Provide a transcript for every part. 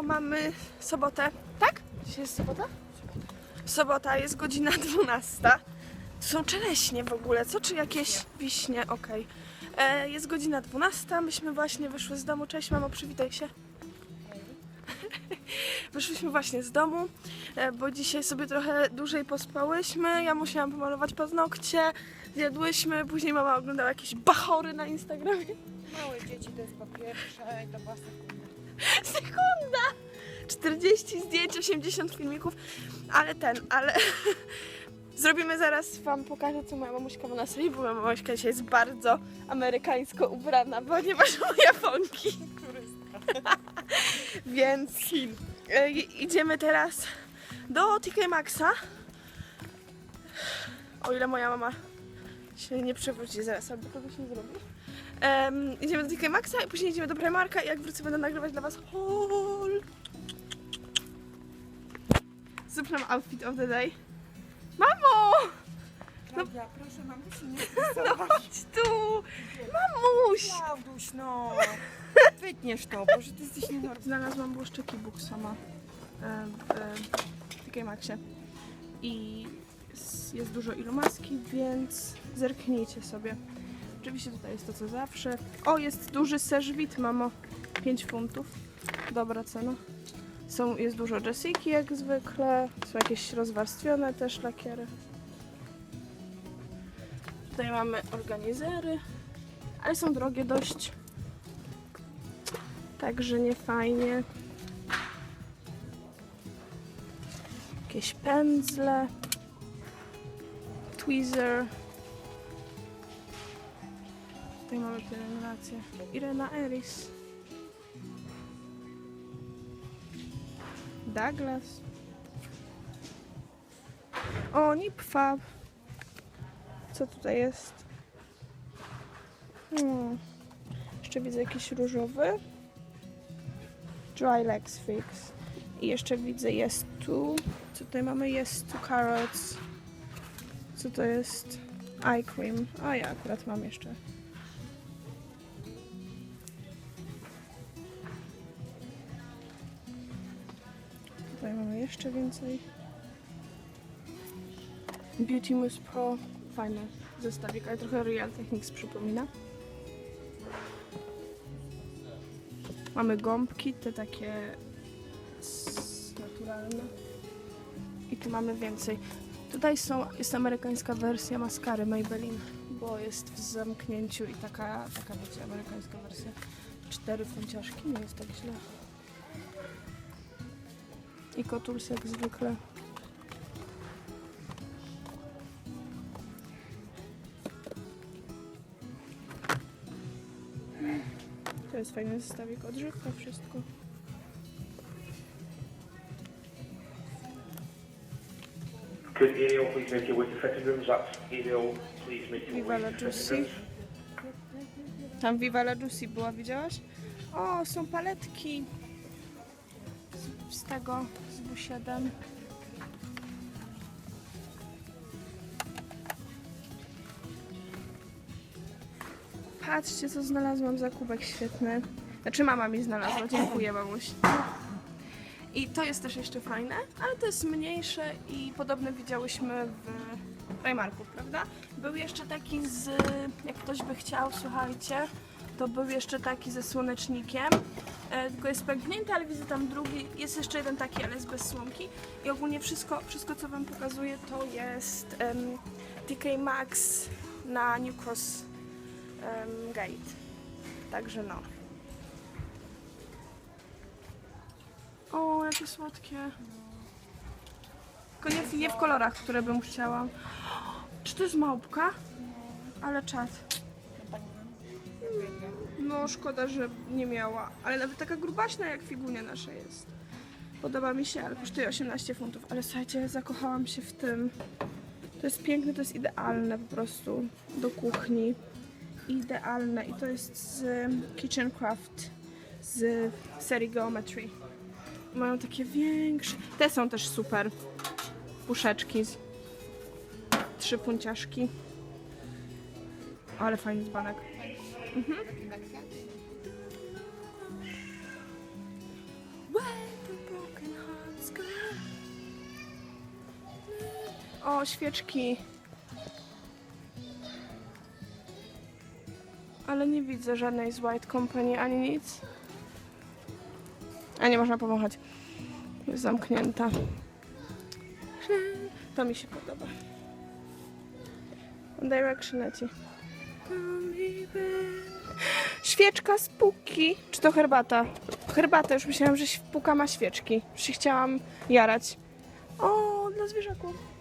bo mamy sobotę, tak? Dzisiaj jest sobota? Sobota, jest godzina 12. To są czereśnie w ogóle, co? Czy jakieś wiśnie? Okej. E, Jest godzina 12, myśmy właśnie wyszły z domu. Cześć mamo, przywitaj się. Wyszłyśmy właśnie z domu, e, bo dzisiaj sobie trochę dłużej pospałyśmy. Ja musiałam pomalować paznokcie, zjadłyśmy, później mama oglądała jakieś bachory na Instagramie. Małe dzieci to jest po pierwsze i to była sekunda. Sekunda! 40 zdjęć, 80 filmików, ale ten, ale zrobimy zaraz wam pokażę co moja mamuśka ma na sobie, bo moja mamuśka dzisiaj jest bardzo amerykańsko ubrana, ponieważ ma japonki. Więc e, idziemy teraz do TK Maxa. O ile moja mama się nie przewróci zaraz, albo kogoś nie zrobi. Em, idziemy do TK Maxa i później idziemy do Primarka i jak wrócę będę nagrywać dla was haul. Zrób nam outfit of the day. Mamo! Klaudia, proszę mamusi nie No chodź tu! Mamuś! Klauduś, no. Wytniesz to, Boże, ty jesteś nienormalny. Znalazłam błyszczyki e, w TK Maxie. I jest dużo ilumaski, więc zerknijcie sobie. Oczywiście tutaj jest to co zawsze. O, jest duży serzwit, mamo. 5 funtów. Dobra cena. Są, jest dużo Jessiki jak zwykle. Są jakieś rozwarstwione też lakiery. Tutaj mamy organizery, ale są drogie dość. Także nie fajnie. Jakieś pędzle. Tweezer. Tutaj mamy pielęgnację. Irena Eris. Douglas. O, Nipfab. Co tutaj jest? Hmm. Jeszcze widzę jakiś różowy. Dry Legs Fix. I jeszcze widzę jest tu. Co tutaj mamy? Jest tu carrots. Co to jest? Eye cream. A ja akurat mam jeszcze. Mamy jeszcze więcej. Beauty Mousse Pro. Fajny zestawik, ale trochę Real Techniques przypomina. Mamy gąbki, te takie naturalne. I tu mamy więcej. Tutaj są, jest amerykańska wersja maskary Maybelline, bo jest w zamknięciu i taka, taka wiecie, amerykańska wersja. Cztery funciaszki, nie jest tak źle. I kotuls jak zwykle. To jest fajny zestawik, odżywka, wszystko. Could Ariel please make your way to fitting rooms? That's Ariel, please make your Viva way la to fitting Juicy. rooms. Tam Viva la Juicy była, widziałaś? O, są paletki z, z tego, z W7. Patrzcie, co znalazłam za kubek świetny. Znaczy mama mi znalazła, dziękuję mamuś. I to jest też jeszcze fajne, ale to jest mniejsze i podobne widziałyśmy w Primarku, prawda? Był jeszcze taki z, jak ktoś by chciał, słuchajcie, to był jeszcze taki ze słonecznikiem, e, tylko jest pęknięty, ale widzę tam drugi, jest jeszcze jeden taki, ale jest bez słomki i ogólnie wszystko, wszystko co Wam pokazuję to jest em, TK Maxx na New Cross em, Gate, także no. O, jakie słodkie. Tylko nie, w kolorach, które bym chciała. Czy to jest małpka? Ale czad. No, szkoda, że nie miała. Ale nawet taka grubaśna jak figunia nasza jest. Podoba mi się, ale kosztuje 18 funtów. Ale słuchajcie, zakochałam się w tym. To jest piękne, to jest idealne po prostu do kuchni. Idealne. I to jest z Kitchen Craft z serii Geometry. Mają takie większe. Te są też super. Puszeczki. Trzy punciaszki. Ale fajny dzbanek. Mhm. O, świeczki. Ale nie widzę żadnej z White Company ani nic. A nie można pomachać. Jest zamknięta. To mi się podoba. Direction leci. Świeczka z puki. Czy to herbata? Herbata, już myślałam, że puka ma świeczki. Już się chciałam jarać. O, dla zwierzaków.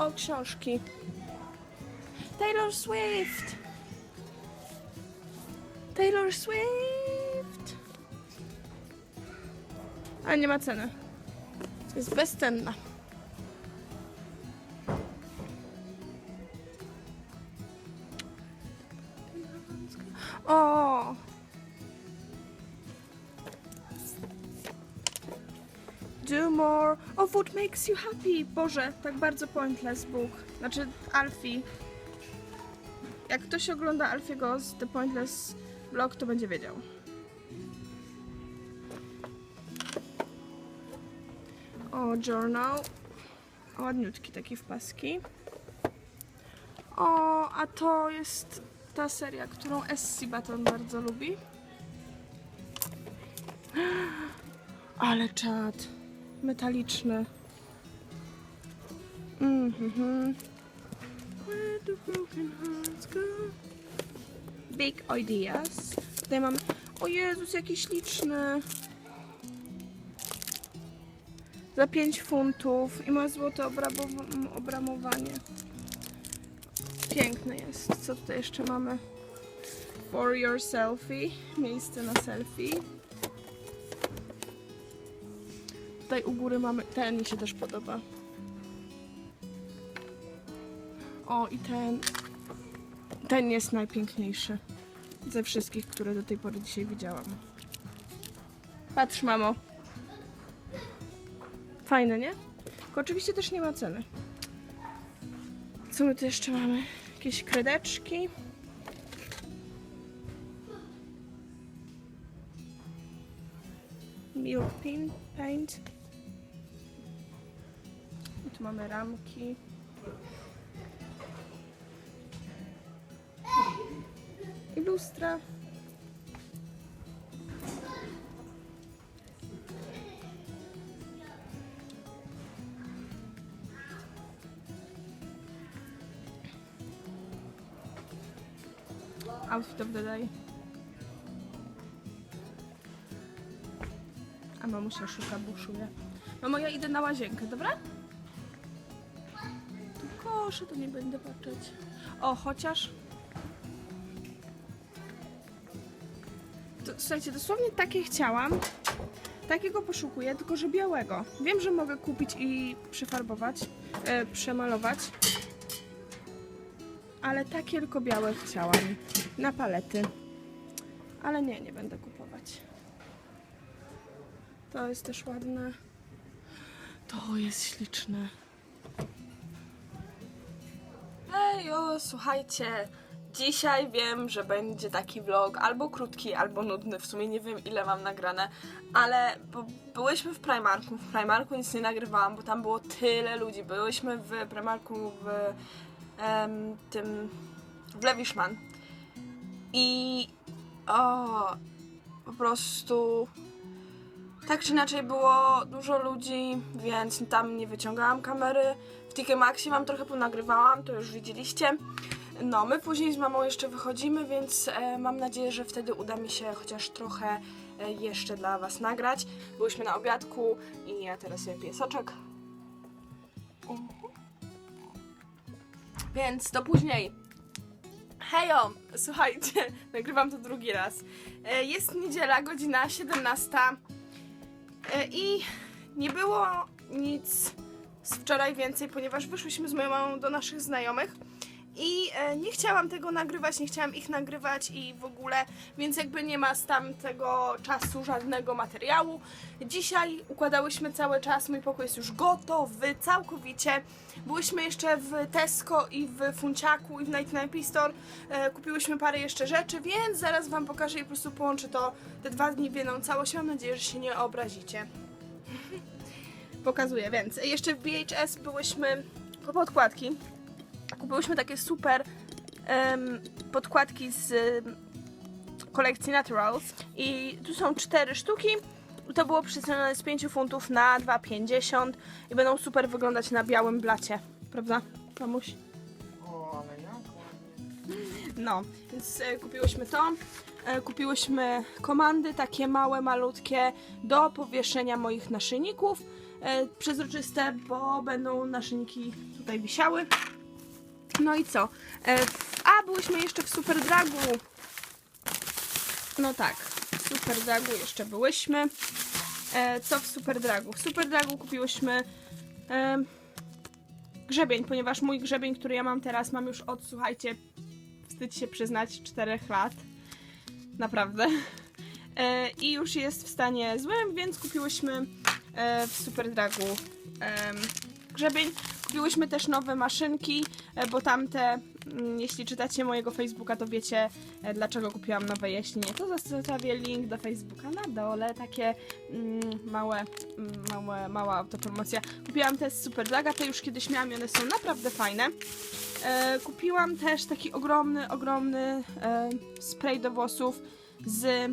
O, książki. Taylor Swift. Taylor Swift. Ale nie ma ceny. Jest bezcenna. Makes you happy. Boże, tak bardzo pointless book. Znaczy, Alfie. Jak ktoś ogląda Alfiego z The Pointless Vlog, to będzie wiedział. O, journal. Ładniutki taki w paski. O, a to jest ta seria, którą SC Baton bardzo lubi. Ale czad. Metaliczny. Hearts go? Big ideas. Tutaj mamy. O Jezus, jaki śliczny. Za 5 funtów i ma złote obramowanie. Piękny jest. Co tutaj jeszcze mamy? For your selfie. Miejsce na selfie. Tutaj u góry mamy. Ten mi się też podoba. O, i ten. Ten jest najpiękniejszy ze wszystkich, które do tej pory dzisiaj widziałam. Patrz, mamo. Fajne, nie? Tylko oczywiście też nie ma ceny. Co my tu jeszcze mamy? Jakieś kredeczki. Milk paint. I tu mamy ramki. I lustra. Outfit of the day. A mamusia szuka, buszuje. Mamo, ja idę na łazienkę, dobra? Tu kosze, to nie będę patrzeć. O, chociaż... słuchajcie, dosłownie takie chciałam. Takiego poszukuję, tylko że białego. Wiem, że mogę kupić i przefarbować, e, przemalować. Ale takie tylko białe chciałam. Na palety. Ale nie, nie będę kupować. To jest też ładne. To jest śliczne. Ej, o, słuchajcie, dzisiaj wiem, że będzie taki vlog albo krótki, albo nudny, w sumie nie wiem ile mam nagrane, ale byłyśmy w Primarku, w Primarku nic nie nagrywałam, bo tam było tyle ludzi, byłyśmy w Primarku w em, tym, w Lewishman i o, po prostu tak czy inaczej było dużo ludzi, więc tam nie wyciągałam kamery. W TK Maxie wam trochę ponagrywałam, to już widzieliście. No, my później z mamą jeszcze wychodzimy, więc e, mam nadzieję, że wtedy uda mi się chociaż trochę e, jeszcze dla was nagrać. Byłyśmy na obiadku i ja teraz sobie piję soczek. Mhm. Więc do później. Hejo, słuchajcie, nagrywam to drugi raz. E, Jest niedziela, godzina 17. E, I nie było nic z wczoraj więcej, ponieważ wyszłyśmy z moją mamą do naszych znajomych I e, nie chciałam tego nagrywać, nie chciałam ich nagrywać i w ogóle, więc jakby nie ma z tamtego czasu żadnego materiału. Dzisiaj układałyśmy cały czas, mój pokój jest już gotowy całkowicie. Byłyśmy jeszcze w Tesco i w Funciaku i w 99 Store. E, kupiłyśmy parę jeszcze rzeczy, więc zaraz Wam pokażę i po prostu połączę to te dwa dni w jedną całość. Mam nadzieję, że się nie obrazicie. Pokazuję, więc jeszcze w BHS byłyśmy po podkładki. Kupiłyśmy takie super em, podkładki z em, kolekcji Naturals i tu są cztery sztuki. To było przecenione z 5 funtów na 2,50 i będą super wyglądać na białym blacie, prawda? Mamuś? O, ale ładnie. No, więc e, kupiłyśmy to. E, kupiłyśmy komandy takie małe, malutkie do powieszenia moich naszyjników. E, przezroczyste, bo będą naszyjniki tutaj wisiały. No i co? E, a, byłyśmy jeszcze w Superdragu. No tak, w Superdragu jeszcze byłyśmy. E, co w Superdragu? W Superdragu kupiłyśmy e, grzebień, ponieważ mój grzebień, który ja mam teraz, mam już od, słuchajcie, wstyd się przyznać, 4 lat. Naprawdę. I już jest w stanie złym, więc kupiłyśmy e, w Superdragu em, grzebień. Kupiłyśmy też nowe maszynki, e, bo tamte, mm, jeśli czytacie mojego Facebooka, to wiecie e, dlaczego kupiłam nowe. Jeśli nie, to zostawię link do Facebooka na dole. Takie mm, małe, mm, małe, mała autopromocja. Kupiłam te z Superdraga, te już kiedyś miałam i one są naprawdę fajne. E, kupiłam też taki ogromny, ogromny e, spray do włosów z e,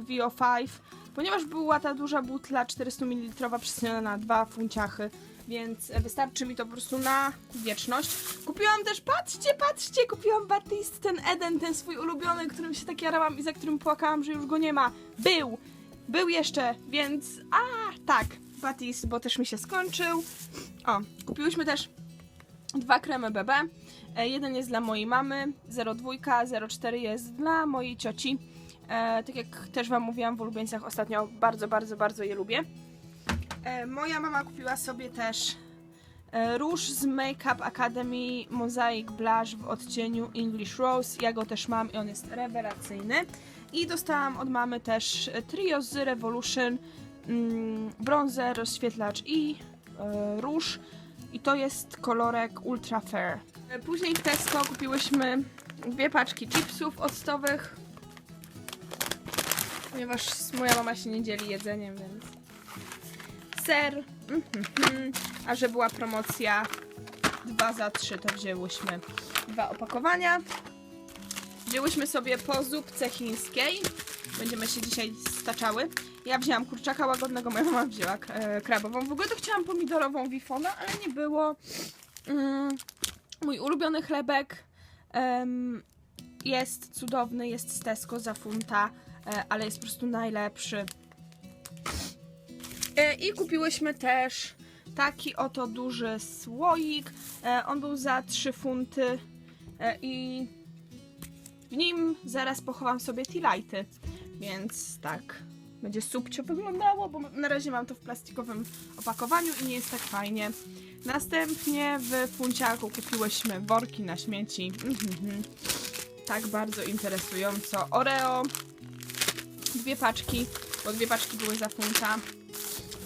VO5, ponieważ była ta duża butla 400 ml przesunięta na dwa funciachy, więc wystarczy mi to po prostu na wieczność. Kupiłam też, patrzcie, patrzcie, kupiłam Batiste, ten Eden, ten swój ulubiony, którym się tak jarałam i za którym płakałam, że już go nie ma. Był! Był jeszcze, więc a tak, Batiste, bo też mi się skończył. O, kupiłyśmy też dwa kremy BB. E, Jeden jest dla mojej mamy, 02, 04 jest dla mojej cioci. E, tak jak też Wam mówiłam w ulubieńcach ostatnio, bardzo, bardzo, bardzo je lubię. E, moja mama kupiła sobie też e, róż z Makeup Academy Mosaic Blush w odcieniu English Rose. Ja go też mam i on jest rewelacyjny. I dostałam od mamy też trio z Revolution, mm, bronzer, rozświetlacz i e, róż. I to jest kolorek Ultra Fair. E, Później w Tesco kupiłyśmy dwie paczki chipsów octowych. Ponieważ moja mama się nie dzieli jedzeniem, więc. Ser. A że była promocja 2 za 3, to wzięłyśmy dwa opakowania. Wzięłyśmy sobie po zupce chińskiej. Będziemy się dzisiaj staczały. Ja wzięłam kurczaka łagodnego, moja mama wzięła e, krabową. W ogóle to chciałam pomidorową wifona, ale nie było. Mm, mój ulubiony chlebek jest cudowny, jest z Tesco za funta, ale jest po prostu najlepszy. E, I kupiłyśmy też taki oto duży słoik. E, on był za 3 funty e, i w nim zaraz pochowam sobie tea-lighty, więc tak będzie subcio wyglądało, bo na razie mam to w plastikowym opakowaniu i nie jest tak fajnie. Następnie w Funciaku kupiłyśmy worki na śmieci. Mhm. Tak bardzo interesująco. Oreo. Dwie paczki, bo dwie paczki były za funta.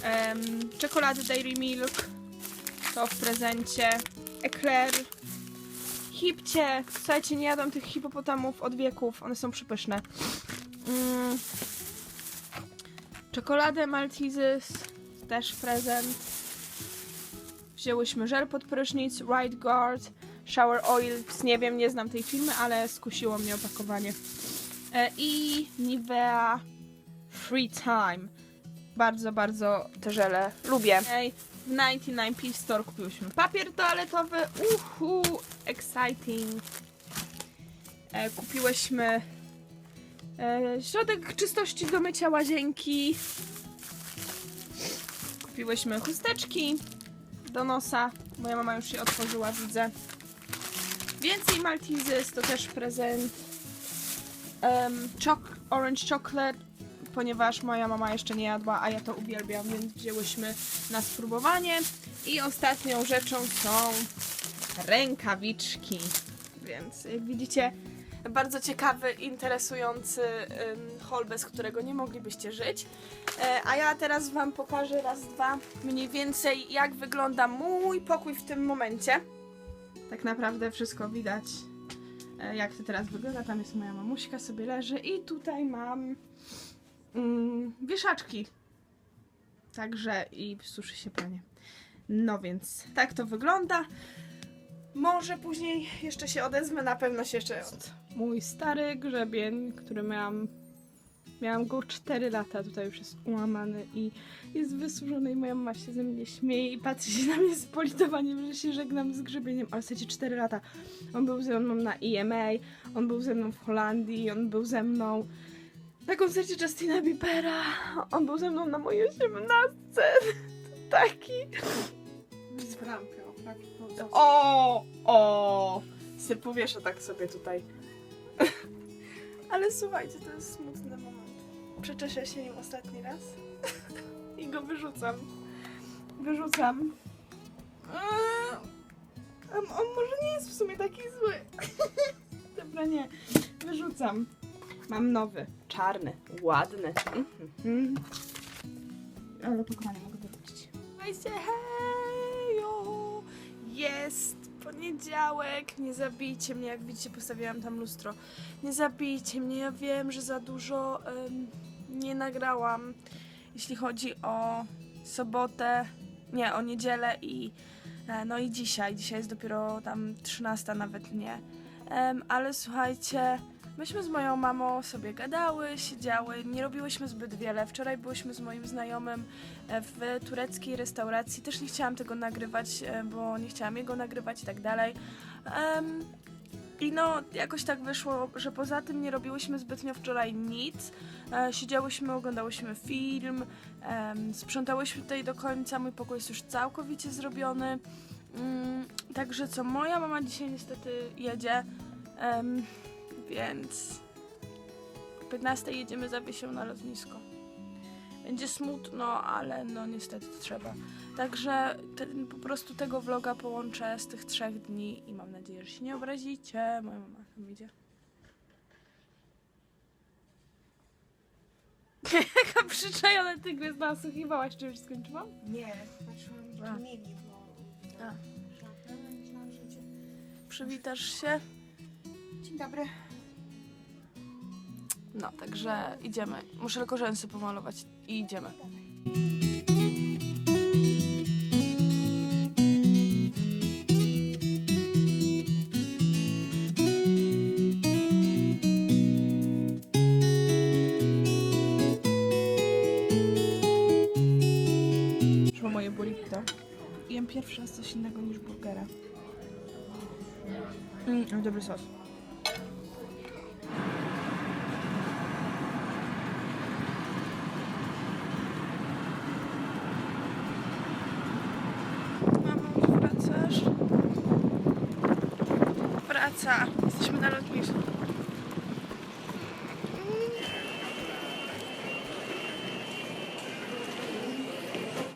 Em, czekolady Dairy Milk. To w prezencie. Eclair. Hipcie. Słuchajcie, nie jadłam tych hipopotamów od wieków. One są przypyszne. Mm. Czekoladę Maltesers. Też prezent. Wzięłyśmy żel pod prysznic, Right Guard, Shower Oil, nie wiem, nie znam tej firmy, ale skusiło mnie opakowanie. E, I Nivea Free Time. Bardzo, bardzo te żele lubię. W 99p Store kupiłyśmy papier toaletowy. Uhu, exciting. E, kupiłyśmy e, środek czystości do mycia łazienki. Kupiłyśmy chusteczki do nosa. Moja mama już je otworzyła, widzę. Więcej Maltesers to też prezent. Chok- orange chocolate, ponieważ moja mama jeszcze nie jadła, a ja to uwielbiam, więc wzięłyśmy na spróbowanie. I ostatnią rzeczą są rękawiczki. Więc jak widzicie, bardzo ciekawy, interesujący ym, haul, bez którego nie moglibyście żyć. E, a ja teraz Wam pokażę raz, dwa, mniej więcej jak wygląda mój pokój w tym momencie. Tak naprawdę wszystko widać, jak to teraz wygląda. Tam jest moja mamuśka, sobie leży i tutaj mam mm, wieszaczki. Także i suszy się pranie. No więc tak to wygląda. Może później jeszcze się odezmę, na pewno się jeszcze od mój stary grzebień, który miałam. Miałam go 4 lata, tutaj już jest ułamany i jest wysuszony i moja mama się ze mnie śmieje i patrzy się na mnie z politowaniem, że się żegnam z grzebieniem, ale zasadzie 4 lata. On był ze mną na EMA, on był ze mną w Holandii, on był ze mną na koncercie Justina Biebera, on był ze mną na mojej osiemnastce. Taki Z bramkę, o, tak. O, o! Se powieszę tak sobie tutaj. Ale słuchajcie, to jest smutny moment. Przeczeszę się nim ostatni raz i go wyrzucam. Wyrzucam. On, on może nie jest w sumie taki zły. Dobra, nie. Wyrzucam. Mam nowy, czarny, ładny. Mhm. Ale pokochanie mogę wyrzucić. Słuchajcie, hejo! Jest poniedziałek. Nie zabijcie mnie, jak widzicie, postawiłam tam lustro. Nie zabijcie mnie, ja wiem, że za dużo em, nie nagrałam, jeśli chodzi o sobotę, nie, o niedzielę i e, no i dzisiaj. Dzisiaj jest dopiero tam 13, nawet nie. Em, ale słuchajcie, myśmy z moją mamą sobie gadały, siedziały, nie robiłyśmy zbyt wiele. Wczoraj byłyśmy z moim znajomym e, w tureckiej restauracji. Też nie chciałam tego nagrywać, e, bo nie chciałam jego nagrywać i tak dalej. Em, I no, jakoś tak wyszło, że poza tym nie robiłyśmy zbytnio wczoraj nic. E, siedziałyśmy, oglądałyśmy film, em, sprzątałyśmy tutaj do końca. Mój pokój jest już całkowicie zrobiony. Mm, także co, moja mama dzisiaj niestety jedzie, więc o 15 jedziemy za Wiesią na lotnisko. Będzie smutno, ale no niestety trzeba. Także ten, po prostu tego vloga połączę z tych trzech dni i mam nadzieję, że się nie obrazicie. Moja mama tam idzie. Jaka przyczajona tygrys nasłuchiwałaś, czy już skończyłam? Nie, patrzyłam A. Bo... A. Myślałam, że cię... Przywitasz się? Dzień dobry. No, także idziemy. Muszę tylko rzęsy pomalować i idziemy. Moje burrito. Jem pierwszy raz coś innego niż burgera. Mm, dobry sos.